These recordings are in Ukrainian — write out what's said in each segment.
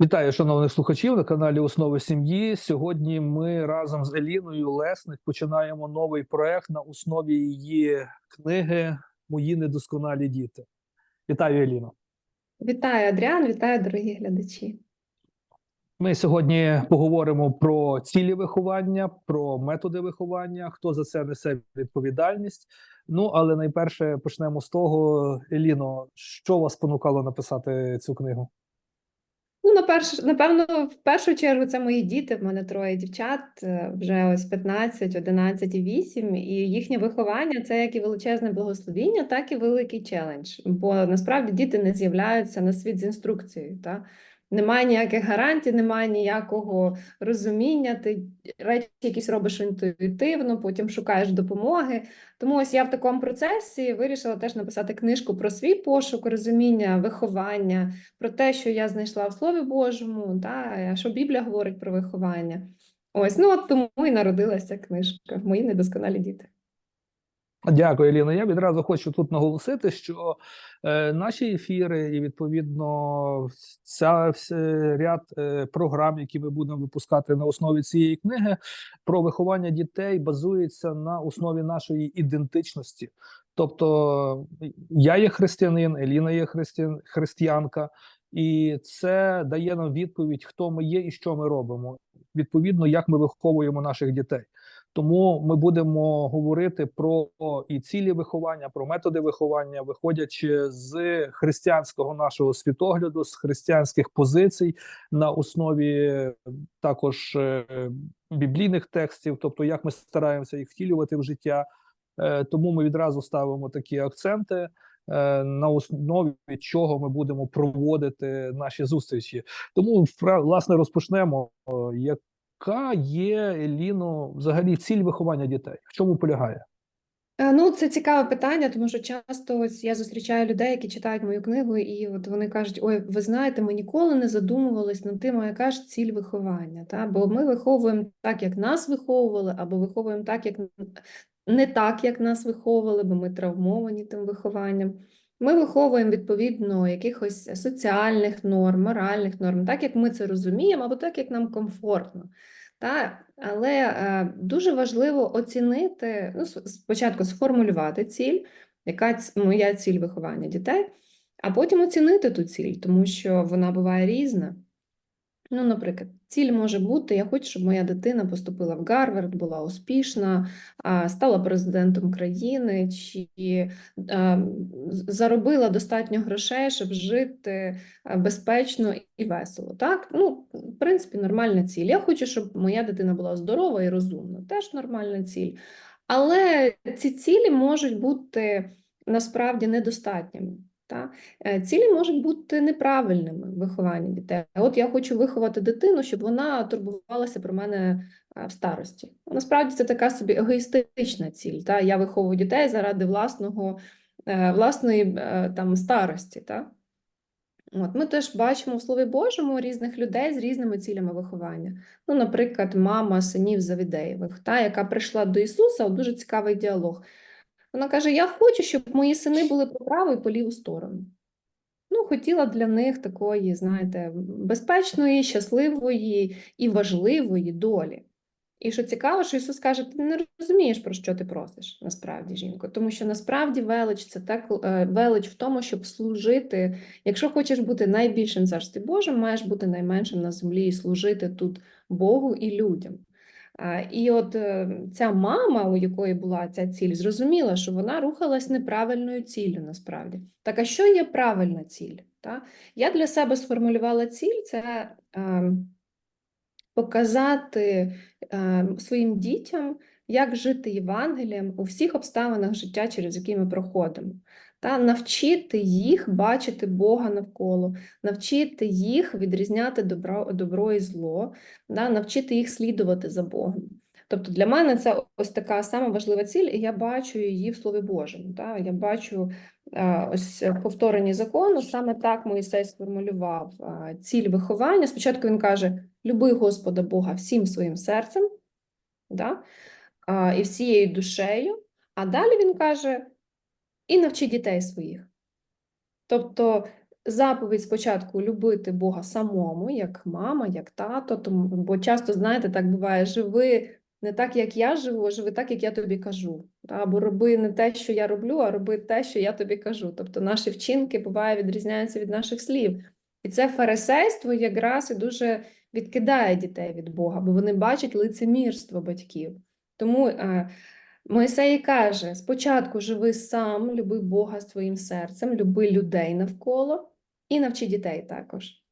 Вітаю, шановних слухачів на каналі Основи сім'ї. Сьогодні ми разом з Еліною Лесник починаємо новий проект на основі її книги Мої недосконалі діти. Вітаю, Еліно. Вітаю, Адріан, вітаю, дорогі глядачі. Ми сьогодні поговоримо про цілі виховання, про методи виховання, хто за це несе відповідальність. Ну, але найперше почнемо з того, Еліно, що вас спонукало написати цю книгу? Ну, перш напевно, в першу чергу це мої діти. В мене троє дівчат, е, вже ось 15, 11 і 8. І їхнє виховання це як і величезне благословіння, так і великий челендж. Бо насправді діти не з'являються на світ з інструкцією. Та? Немає ніяких гарантій, немає ніякого розуміння. Ти речі якісь робиш інтуїтивно, потім шукаєш допомоги. Тому ось я в такому процесі вирішила теж написати книжку про свій пошук, розуміння, виховання, про те, що я знайшла в Слові Божому, та, що Біблія говорить про виховання. Ось, ну от тому і народилася книжка Мої недосконалі діти. Дякую, Еліна. Я відразу хочу тут наголосити, що е, наші ефіри і відповідно ця ряд е, програм, які ми будемо випускати на основі цієї книги, про виховання дітей базується на основі нашої ідентичності. Тобто, я є християнин, Еліна є християн, християнка, і це дає нам відповідь, хто ми є і що ми робимо. Відповідно, як ми виховуємо наших дітей. Тому ми будемо говорити про і цілі виховання, про методи виховання, виходячи з християнського нашого світогляду, з християнських позицій на основі також е, біблійних текстів, тобто як ми стараємося їх втілювати в життя. Е, Тому ми відразу ставимо такі акценти. е, На основі чого ми будемо проводити наші зустрічі, тому власне розпочнемо. Як яка є Еліно взагалі ціль виховання дітей? В чому полягає? Е, Ну, це цікаве питання, тому що часто ось я зустрічаю людей, які читають мою книгу, і от вони кажуть: ой, ви знаєте, ми ніколи не задумувались над тим, яка ж ціль виховання. Та? Бо ми виховуємо так, як нас виховували, або виховуємо так, як не так, як нас виховували, бо ми травмовані тим вихованням. Ми виховуємо відповідно якихось соціальних норм, моральних норм, так як ми це розуміємо, або так, як нам комфортно. Та, але е, дуже важливо оцінити, ну, спочатку сформулювати ціль, яка моя ціль виховання дітей, а потім оцінити ту ціль, тому що вона буває різна. Ну, наприклад, ціль може бути: я хочу, щоб моя дитина поступила в Гарвард, була успішна, стала президентом країни, чи заробила достатньо грошей, щоб жити безпечно і весело. Так, ну, в принципі, нормальна ціль. Я хочу, щоб моя дитина була здорова і розумна. Теж нормальна ціль. Але ці цілі можуть бути насправді недостатніми. Та? Е, Цілі можуть бути неправильними в вихованні дітей. От я хочу виховати дитину, щоб вона турбувалася про мене е, в старості. Насправді це така собі егоїстична ціль. Та? Я виховую дітей заради власного, е, власної там, старості. Та? От, ми теж бачимо в Слові Божому різних людей з різними цілями виховання. Ну, наприклад, мама синів Завідеєвих, та, яка прийшла до Ісуса, от дуже цікавий діалог. Вона каже: Я хочу, щоб мої сини були по праву і по ліву сторону. Ну, хотіла для них такої, знаєте, безпечної, щасливої і важливої долі. І що цікаво, що Ісус каже, ти не розумієш, про що ти просиш насправді, жінко, тому що насправді велич це так е, велич в тому, щоб служити. Якщо хочеш бути найбільшим в царстві Божим, маєш бути найменшим на землі і служити тут Богу і людям. І от е, ця мама, у якої була ця ціль, зрозуміла, що вона рухалась неправильною ціллю насправді. Так, а що є правильна ціль? Та? Я для себе сформулювала ціль це е, показати е, своїм дітям, як жити Євангелієм у всіх обставинах життя, через які ми проходимо. Та навчити їх бачити Бога навколо, навчити їх відрізняти добро, добро і зло, да, навчити їх слідувати за Богом. Тобто для мене це ось така сама важлива ціль, і я бачу її в Слові Божому. Та? Я бачу е, ось в повторенні закону, саме так Моїсей сформулював е, ціль виховання. Спочатку він каже: люби Господа Бога всім своїм серцем да? а, і всією душею. А далі він каже: і навчи дітей своїх. Тобто заповідь спочатку любити Бога самому, як мама, як тато, тому, бо часто, знаєте, так буває, живи не так, як я живу, а живи так, як я тобі кажу. Або роби не те, що я роблю, а роби те, що я тобі кажу. Тобто наші вчинки буває відрізняються від наших слів. І це фарисейство якраз і дуже відкидає дітей від Бога, бо вони бачать лицемірство батьків. Тому Мойсей каже: спочатку живи сам, люби Бога своїм серцем, люби людей навколо і навчи дітей також.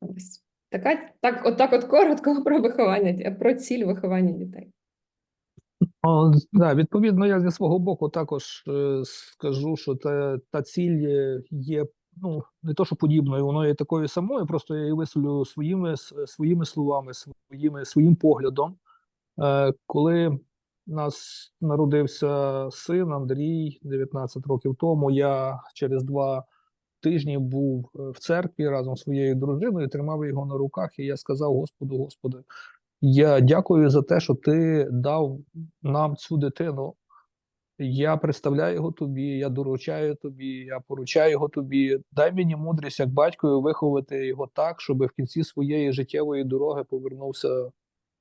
Ось. Така, так, отак от коротко про виховання, про ціль виховання дітей. О, да, відповідно, я зі свого боку також е, скажу, що та, та ціль є ну не то, що подібною, воно є такою самою, просто я її висловлю своїми своїми словами, своїми своїм поглядом. Е, коли нас народився син Андрій 19 років тому, я через два тижні був е, в церкві разом зі своєю дружиною, тримав його на руках, і я сказав: Господу, Господи, я дякую за те, що ти дав нам цю дитину. Я представляю його тобі, я доручаю тобі, я поручаю його тобі. Дай мені мудрість як батькою виховати його так, щоб в кінці своєї життєвої дороги повернувся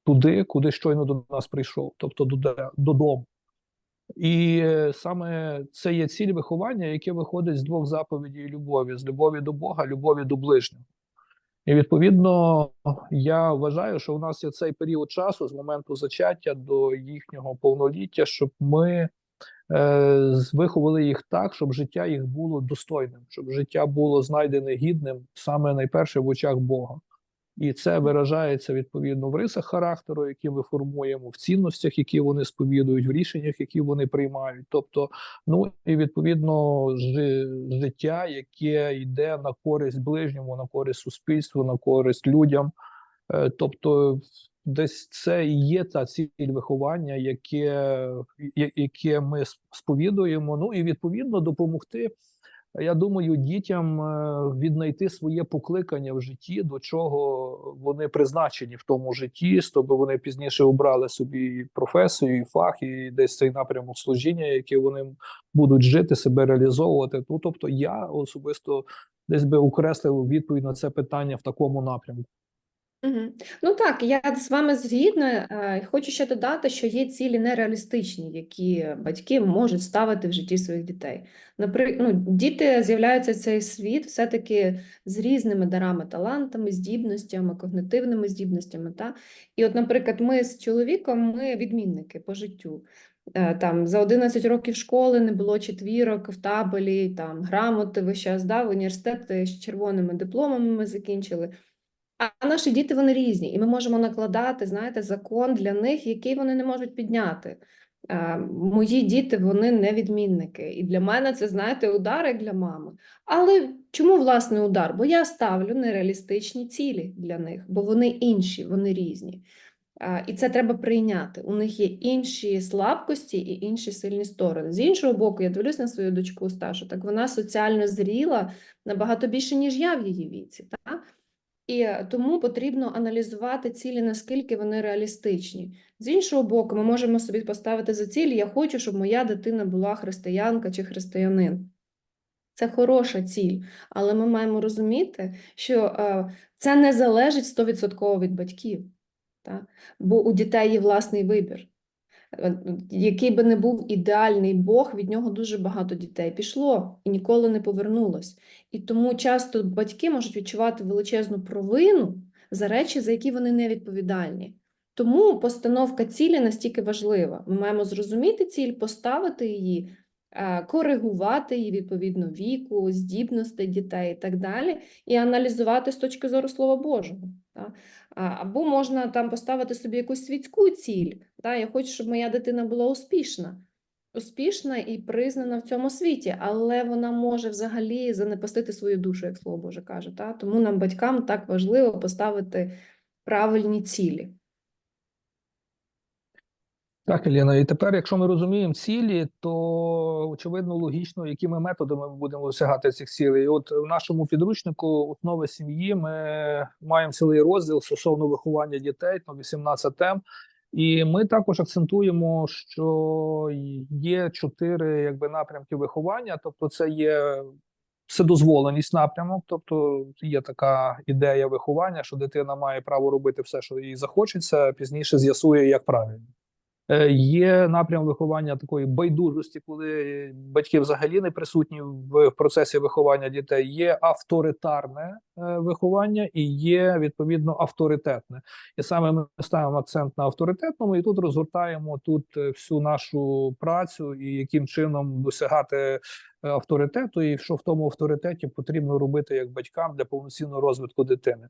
туди, куди щойно до нас прийшов, тобто додому. І е, саме це є ціль виховання, яке виходить з двох заповідей любові: з любові до Бога, любові до ближнього. І відповідно, я вважаю, що у нас є цей період часу з моменту зачаття до їхнього повноліття, щоб ми е, виховали їх так, щоб життя їх було достойним, щоб життя було знайдене гідним саме найперше в очах Бога. І це виражається відповідно в рисах характеру, які ми формуємо, в цінностях, які вони сповідують, в рішеннях, які вони приймають. Тобто, ну і відповідно життя, яке йде на користь ближньому, на користь суспільству, на користь людям. Е, Тобто, десь це і є та ціль виховання, яке, яке ми сповідуємо. Ну і відповідно допомогти. Я думаю, дітям е, віднайти своє покликання в житті, до чого вони призначені в тому житті, щоб вони пізніше обрали собі професію, і фах, і десь цей напрямок служіння, який вони будуть жити, себе реалізовувати. Ну тобто, я особисто десь би окреслив відповідь на це питання в такому напрямку. Ну так, я з вами згідна. Е, Хочу ще додати, що є цілі нереалістичні, які батьки можуть ставити в житті своїх дітей. Наприклад, ну, діти з'являються в цей світ все-таки з різними дарами, талантами, здібностями, когнитивними здібностями. Та? І от, наприклад, ми з чоловіком, ми відмінники по життю. Е, Там за 11 років школи не було четвірок в табелі, там грамоти весь час дав, університети з червоними дипломами ми закінчили. А наші діти вони різні, і ми можемо накладати, знаєте, закон для них, який вони не можуть підняти. Мої діти вони не відмінники. І для мене це, знаєте, удар як для мами. Але чому власне удар? Бо я ставлю нереалістичні цілі для них, бо вони інші, вони різні. І це треба прийняти. У них є інші слабкості і інші сильні сторони. З іншого боку, я дивлюсь на свою дочку старшу, так вона соціально зріла набагато більше, ніж я в її віці. Так? І е, тому потрібно аналізувати цілі, наскільки вони реалістичні. З іншого боку, ми можемо собі поставити за ціль, я хочу, щоб моя дитина була християнка чи християнин. Це хороша ціль, але ми маємо розуміти, що е, це не залежить 100% від батьків, бо у дітей є власний вибір. Е, Який би не був ідеальний Бог, від нього дуже багато дітей пішло і ніколи не повернулось. І тому часто батьки можуть відчувати величезну провину за речі, за які вони не відповідальні. Тому постановка цілі настільки важлива. Ми маємо зрозуміти ціль, поставити її, коригувати її відповідно віку, здібностей дітей і так далі, і аналізувати з точки зору Слова Божого. Або можна там поставити собі якусь світську ціль. Я хочу, щоб моя дитина була успішна успішна і признана в цьому світі, але вона може взагалі занепастити свою душу, як слово Боже каже. Та? Тому нам, батькам, так важливо поставити правильні цілі. Так, Еліна, і тепер, якщо ми розуміємо цілі, то очевидно логічно, якими методами ми будемо досягати цих цілей. От в нашому підручнику основи сім'ї ми маємо цілий розділ стосовно виховання дітей, там 18 тем. І ми також акцентуємо, що є чотири якби напрямки виховання, тобто це є вседозволеність напрямок, тобто є така ідея виховання, що дитина має право робити все, що їй захочеться, пізніше з'ясує, як правильно. Е, Є напрям виховання такої байдужості, коли батьки взагалі не присутні в процесі виховання дітей. Є авторитарне е, виховання і є відповідно авторитетне. І саме ми ставимо акцент на авторитетному, і тут розгортаємо тут е, всю нашу працю і яким чином досягати авторитету, і що в тому авторитеті потрібно робити як батькам для повноцінного розвитку дитини.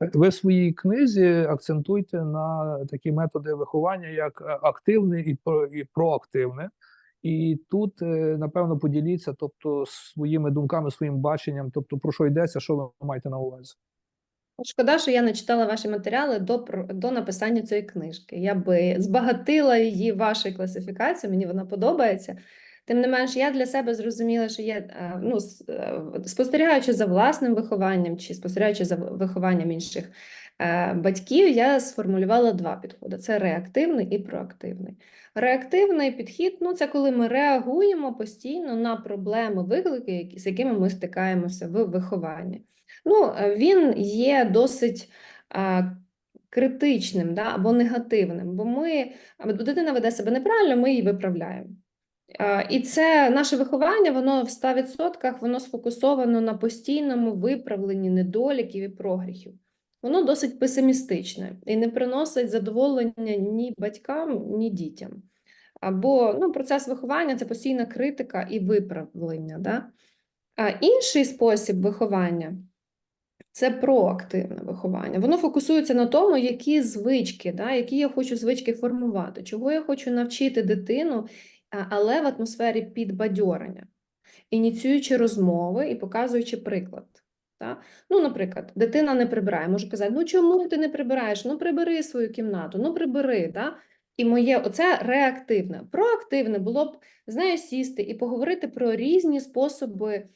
Ви в своїй книзі акцентуйте на такі методи виховання, як е, активне і, і проактивне. І тут, е, напевно, поділіться, тобто, своїми думками, своїм баченням, тобто про що йдеться, що ви маєте на увазі. Шкода, що я не читала ваші матеріали до, до написання цієї книжки. Я би збагатила її вашою класифікацією, мені вона подобається. Тим не менш, я для себе зрозуміла, що є, е, ну, е, спостерігаючи за власним вихованням чи спостерігаючи за вихованням інших е, батьків, я сформулювала два підходи: це реактивний і проактивний. Реактивний підхід ну, це коли ми реагуємо постійно на проблеми, виклики, з якими ми стикаємося в вихованні. Ну, він є досить критичним да, або негативним, бо ми, дитина веде себе неправильно, ми її виправляємо. Е, І це наше виховання, воно в 100% воно сфокусовано на постійному виправленні недоліків і прогріхів. Воно досить песимістичне і не приносить задоволення ні батькам, ні дітям. Або ну, процес виховання це постійна критика і виправлення. Да? А інший спосіб виховання це проактивне виховання. Воно фокусується на тому, які звички, да, які я хочу звички формувати, чого я хочу навчити дитину, але в атмосфері підбадьорення, ініціюючи розмови і показуючи приклад. Та? Ну, наприклад, дитина не прибирає, може казати, ну чому ти не прибираєш? Ну, прибери свою кімнату, ну прибери. Да? І моє оце реактивне. Проактивне було б з нею сісти і поговорити про різні способи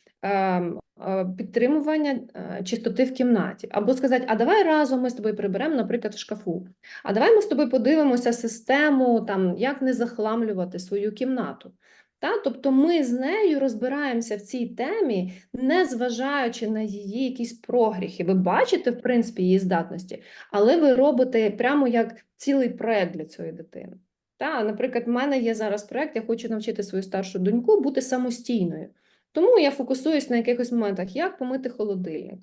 підтримування е, чистоти в кімнаті. Або сказати, а давай разом ми з тобою приберемо, наприклад, в шкафу. А давай ми з тобою подивимося систему, там, як не захламлювати свою кімнату. Та? Тобто ми з нею розбираємося в цій темі, не зважаючи на її якісь прогріхи. Ви бачите, в принципі, її здатності, але ви робите прямо як цілий проект для цієї дитини. Та, наприклад, в мене є зараз проект, я хочу навчити свою старшу доньку бути самостійною. Тому я фокусуюсь на якихось моментах, як помити холодильник,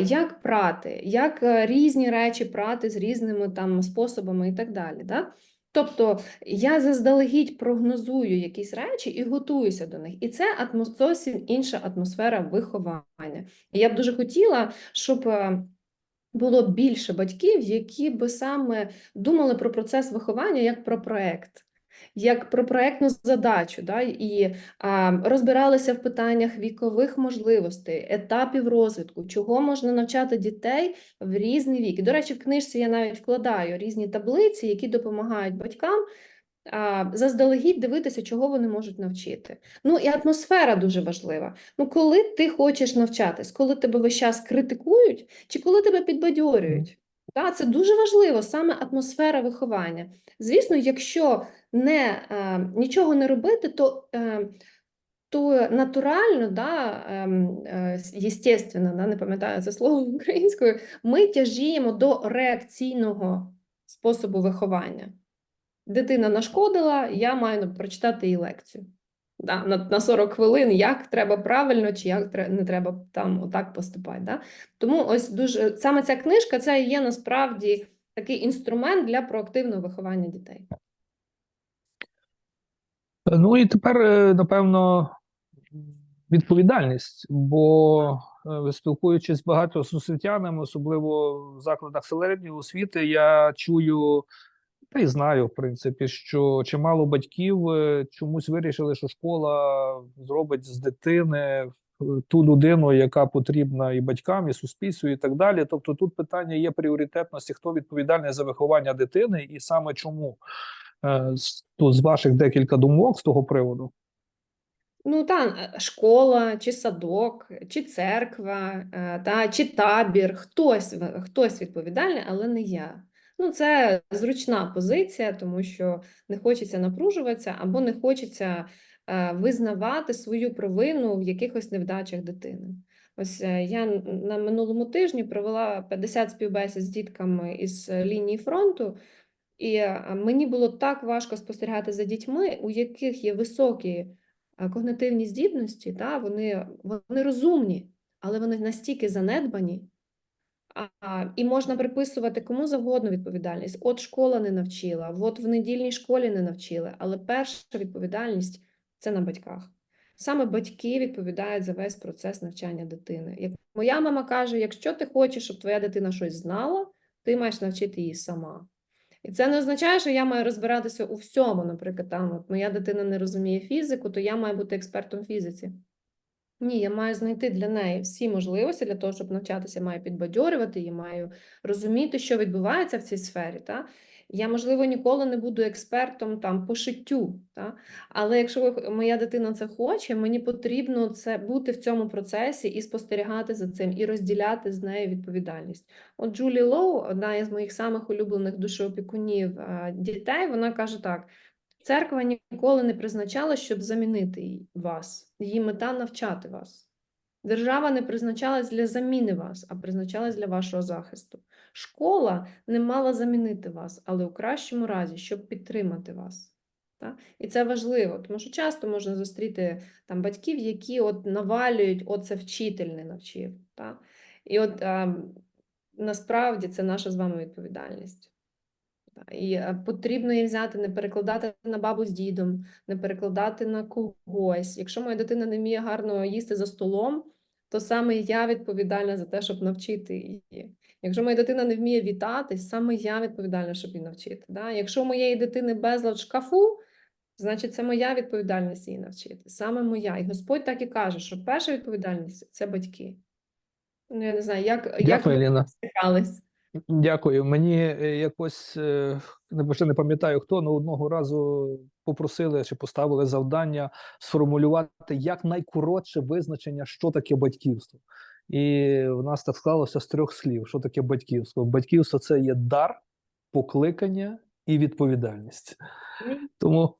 як прати, як е, різні речі прати з різними там способами і так далі. Да? Тобто я заздалегідь прогнозую якісь речі і готуюся до них. І це зовсім інша атмосфера виховання. І я б дуже хотіла, щоб е, було більше батьків, які би саме думали про процес виховання як про проект. Як про проектну задачу, да, і а, розбиралися в питаннях вікових можливостей, етапів розвитку, чого можна навчати дітей в різний вік. І, до речі, в книжці я навіть вкладаю різні таблиці, які допомагають батькам а, заздалегідь дивитися, чого вони можуть навчити. Ну і атмосфера дуже важлива. Ну, коли ти хочеш навчатись, коли тебе весь час критикують, чи коли тебе підбадьорюють? Та, це дуже важливо, саме атмосфера виховання. Звісно, якщо не, е, нічого не робити, то, е, то натурально, да, ем, е, естественно, да, не пам'ятаю це слово українською, ми тяжіємо до реакційного способу виховання. Дитина нашкодила, я маю прочитати їй лекцію. Да, на, на 40 хвилин, як треба правильно, чи як тре- не треба там отак поступати. Да? Тому ось дуже саме ця книжка це є насправді такий інструмент для проактивного виховання дітей. Ну і тепер, е, напевно, відповідальність, бо е, спілкуючись багато з освітянами, особливо в закладах середньої освіти, я чую та й знаю, в принципі, що чимало батьків е, чомусь вирішили, що школа зробить з дитини е, ту людину, яка потрібна і батькам, і суспільству, і так далі. Тобто тут питання є пріоритетності, хто відповідальний за виховання дитини, і саме чому. Е, Тут з ваших декілька думок з того приводу. Ну, та школа, чи садок, чи церква, та, чи табір, хтось, хтось відповідальний, але не я. Ну, це зручна позиція, тому що не хочеться напружуватися або не хочеться е, визнавати свою провину в якихось невдачах дитини. Ось е, я на минулому тижні провела 50 співбесід з дітками із лінії фронту, і е, мені було так важко спостерігати за дітьми, у яких є високі когнитивні здібності, та, вони, вони розумні, але вони настільки занедбані, і можна приписувати кому завгодно відповідальність. От школа не навчила, от в недільній школі не навчили. Але перша відповідальність це на батьках. Саме батьки відповідають за весь процес навчання дитини. Як моя мама каже: якщо ти хочеш, щоб твоя дитина щось знала, ти маєш навчити її сама. І це не означає, що я маю розбиратися у всьому. Наприклад, там от моя дитина не розуміє фізику, то я маю бути експертом фізиці. Ні, я маю знайти для неї всі можливості для того, щоб навчатися, маю підбадьорювати її, маю розуміти, що відбувається в цій сфері. Та? Я, можливо, ніколи не буду експертом там по шиттю. Та? Але якщо моя дитина це хоче, мені потрібно це бути в цьому процесі і спостерігати за цим, і розділяти з нею відповідальність. От Джулі Лоу, одна із моїх самих улюблених душеопікунів дітей, вона каже так: церква ніколи не призначала, щоб замінити вас. Її мета навчати вас. Держава не призначалась для заміни вас, а призначалась для вашого захисту. Школа не мала замінити вас, але у кращому разі, щоб підтримати вас. Так? І це важливо, тому що часто можна зустріти там батьків, які от навалюють, от це вчитель не навчив. Так? І от ем, насправді це наша з вами відповідальність. І е, потрібно її взяти, не перекладати на бабу з дідом, не перекладати на когось. Якщо моя дитина не вміє гарно їсти за столом, то саме я відповідальна за те, щоб навчити її. Якщо моя дитина не вміє вітатись, саме я відповідальна, щоб її навчити. Да? Якщо у моєї дитини безлад в шкафу, значить це моя відповідальність її навчити. Саме моя. І Господь так і каже, що перша відповідальність це батьки. Ну, я не знаю, як, як ви стикались. Дякую. Мені е, якось е, не не пам'ятаю хто, але одного разу попросили чи поставили завдання сформулювати як найкоротше визначення, що таке батьківство. І в нас так склалося з трьох слів: що таке батьківство? Батьківство це є дар, покликання і відповідальність. Тому,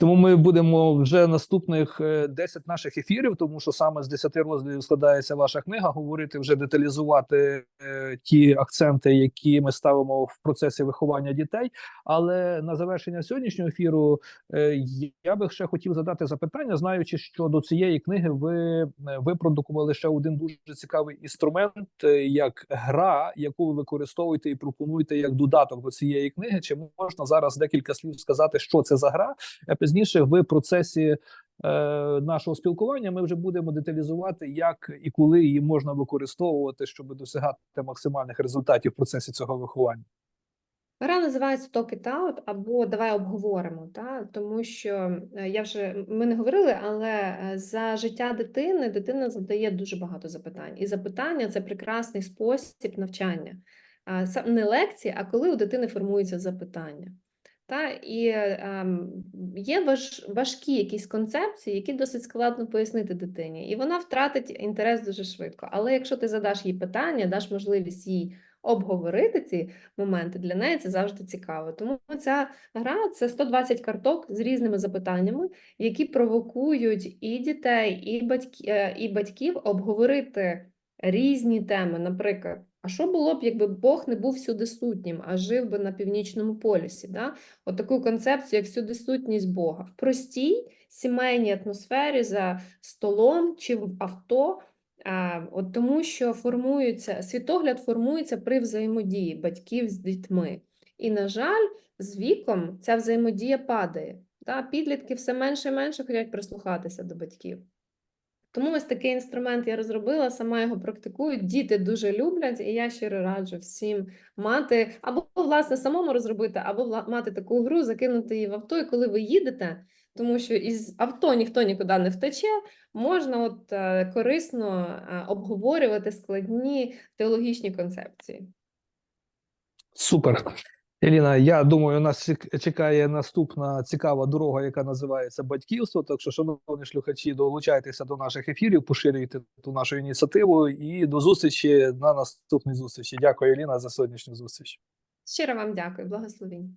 тому ми будемо вже наступних е, 10 наших ефірів, тому що саме з 10 розділів складається ваша книга, говорити вже деталізувати е, ті акценти, які ми ставимо в процесі виховання дітей. Але на завершення сьогоднішнього ефіру е, я би ще хотів задати запитання, знаючи, що до цієї книги ви е, випродукували ще один дуже цікавий інструмент, е, як гра, яку ви використовуєте і пропонуєте як додаток до цієї книги. Чи можна зараз декілька слів сказати, що це за гра? Пізніше в процесі е, нашого спілкування ми вже будемо деталізувати, як і коли її можна використовувати, щоб досягати максимальних результатів в процесі цього виховання. Гра називається Talk It Out або Давай обговоримо, та? тому що е, я вже ми не говорили, але е, за життя дитини дитина задає дуже багато запитань. І запитання це прекрасний спосіб навчання. Не лекції, а коли у дитини формуються запитання. Та? І ем, є важ, важкі якісь концепції, які досить складно пояснити дитині, і вона втратить інтерес дуже швидко. Але якщо ти задаш їй питання, даш можливість їй обговорити ці моменти, для неї це завжди цікаво. Тому ця гра це 120 карток з різними запитаннями, які провокують і дітей, і, батьки, е, і батьків обговорити різні теми. Наприклад, а що було б, якби Бог не був всюди сутнім, а жив би на північному полюсі? Да? От таку концепцію, як всюдисутність Бога. В простій сімейній атмосфері за столом чи в авто. А, от тому, що формується світогляд формується при взаємодії батьків з дітьми. І, на жаль, з віком ця взаємодія падає. Та? Підлітки все менше і менше хочуть прислухатися до батьків. Тому ось такий інструмент я розробила, сама його практикую. Діти дуже люблять, і я щиро раджу всім мати або власне самому розробити, або мати таку гру, закинути її в авто, і коли ви їдете, тому що із авто ніхто нікуди не втече, можна от е, корисно е, обговорювати складні теологічні концепції. Супер. Еліна, я думаю, нас чекає наступна цікава дорога, яка називається батьківство. Так що, шановні шлюхачі, долучайтеся до наших ефірів, поширюйте ту нашу ініціативу і до зустрічі на наступній зустрічі. Дякую, Еліна, за сьогоднішню зустріч. Щиро вам дякую, благословінь.